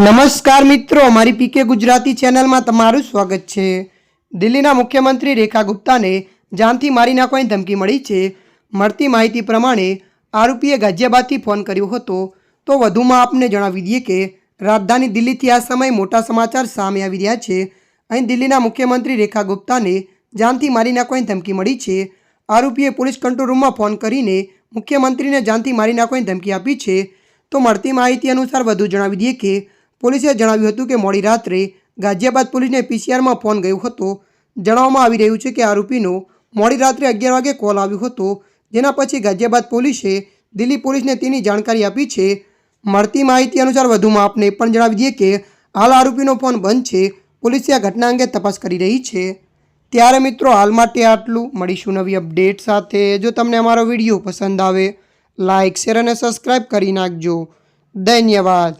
નમસ્કાર મિત્રો મારી પીકે ગુજરાતી ચેનલમાં તમારું સ્વાગત છે. દિલ્હીના મુખ્યમંત્રી રેખા ગુપ્તાને જાનથી મારી નાખવાની ધમકી મળી છે. મળતી માહિતી પ્રમાણે આરોપીએ ગાઝિયાબાદથી ફોન કર્યો હતો. તો વધુમાં આપને જણાવી દઈએ કે રાજધાની દિલ્હીથી આ સમયે મોટા સમાચાર સામે આવી રહ્યા છે. અહીં દિલ્હીના મુખ્યમંત્રી રેખા ગુપ્તાને જાનથી મારી નાખવાની ધમકી મળી છે. આરોપીએ પોલીસ કંટ્રોલ રૂમમાં ફોન કરીને મુખ્યમંત્રીને જાનથી મારી નાખવાની ધમકી આપી છે. તો મળતી માહિતી અનુસાર વધુ જણાવી દઈએ કે પોલીસે જણાવ્યું હતું કે મોડી રાત્રે ગાઝિયાબાદ પોલીસને પીસીઆરમાં ફોન ગયો હતો. જણાવવામાં આવી રહ્યું છે કે આરોપીનો મોડી રાત્રે અગિયાર વાગે કોલ આવ્યો હતો. જેના પછી ગાઝિયાબાદ પોલીસે દિલ્હી પોલીસને તેની જાણકારી આપી છે. મળતી માહિતી અનુસાર વધુમાં આપને પણ જણાવી દઈએ કે હાલ આરોપીનો ફોન બંધ છે. પોલીસે આ ઘટના અંગે તપાસ કરી રહી છે. ત્યારે મિત્રો હાલ માટે આટલું. મળીશું નવી અપડેટ સાથે. જો તમને અમારો વીડિયો પસંદ આવે લાઇક શેર અને સબસ્ક્રાઈબ કરી નાખજો. ધન્યવાદ.